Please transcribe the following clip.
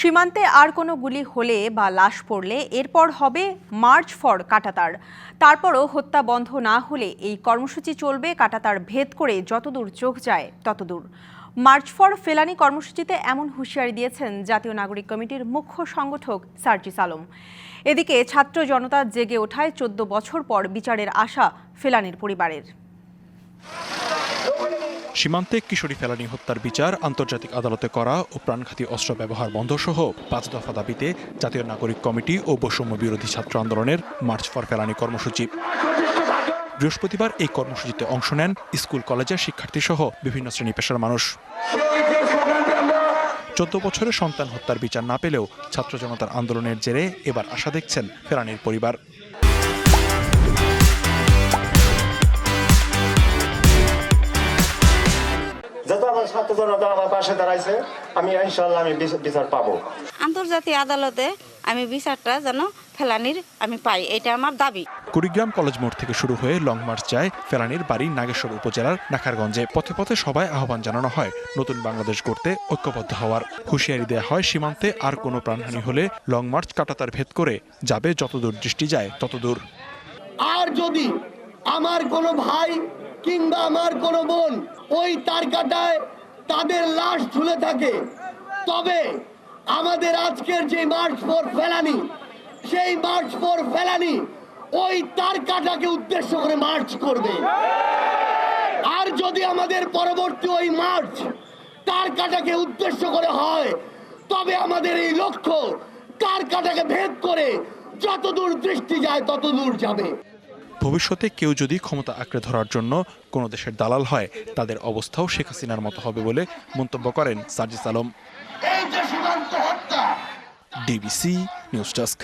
সীমান্তে আর কোনো গুলি হলে বা লাশ পড়লে এরপর হবে মার্চ ফর কাটাতার। তারপরও হত্যা বন্ধ না হলে এই কর্মসূচি চলবে, কাটাতার ভেদ করে যতদূর চোখ যায় ততদূর। মার্চ ফর ফেলানি কর্মসূচিতে এমন হুঁশিয়ারি দিয়েছেন জাতীয় নাগরিক কমিটির মুখ্য সংগঠক সার্জিস আলম। এদিকে ছাত্র জনতা জেগে ওঠায় চোদ্দ বছর পর বিচারের আশা ফেলানির পরিবারের। সীমান্তে কিশোরী ফেলানি হত্যার বিচার, আন্তর্জাতিক আদালতে করা ও প্রাণঘাতী অস্ত্র ব্যবহার বন্ধ সহ পাঁচ দফা দাবিতে জাতীয় নাগরিক কমিটি ও বৈষম্য বিরোধী ছাত্র আন্দোলনের মার্চ ফর ফেলানি কর্মসূচি। বৃহস্পতিবার এই কর্মসূচিতে অংশ নেন স্কুল, কলেজের শিক্ষার্থী সহ বিভিন্ন শ্রেণি পেশার মানুষ। চোদ্দ বছরের সন্তান হত্যার বিচার না পেলেও ছাত্র জনতার আন্দোলনের জেরে এবার আশা দেখছেন ফেলানির পরিবার। ছাত্র জনতা আমার পাশে দাঁড়াইছে আমি ইনশাল্লাহ আমি বিচার পাবো। আন্তর্জাতিক আদালতে আমি বিচারটা যেন ফেলানির আমি পাই এটা আমার দাবি। কুড়িগ্রাম কলেজ মোড় থেকে শুরু হয়ে লং মার্চ যায় ফেলানির বাড়ি নাগেশ্বর উপজেলার নাখারগঞ্জে। পথে পথে সবাই আহ্বান জানানো হয় নতুন বাংলাদেশ গড়তে ঐক্যবদ্ধ হওয়ার। হুঁশিয়ারি দেওয়া হয় সীমান্তে আর কোনো প্রাণহানি হলে লং মার্চ কাটাতার ভেদ করে যাবে যতদূর দৃষ্টি যায় ততদূর। আর যদি আমার কোনো ভাই কিংবা আমার কোনো বোন ওই তার কাটায় তাদের লাশ ঝুলে থাকে। তবে আমাদের আজকের যে মার্চ ফোর ফেলানি সেই মার্চ ফোর ফেলানি ওই তার কাটাকে উদ্দেশ্য করে মার্চ করবে। আর যদি আমাদের পরবর্তী ওই মার্চ তার কাটাকে উদ্দেশ্য করে হয়, তবে আমাদের এই লক্ষ্য তার কাটাকে ভেদ করে যতদূর দৃষ্টি যায় ততদূর যাবে। ভবিষ্যতে কেউ যদি ক্ষমতা আঁকড়ে ধরার জন্য কোনো দেশের দালাল হয় তাদের অবস্থাও শেখ হাসিনার মতো হবে বলে মন্তব্য করেন Sarjis Alam. DBC news desk.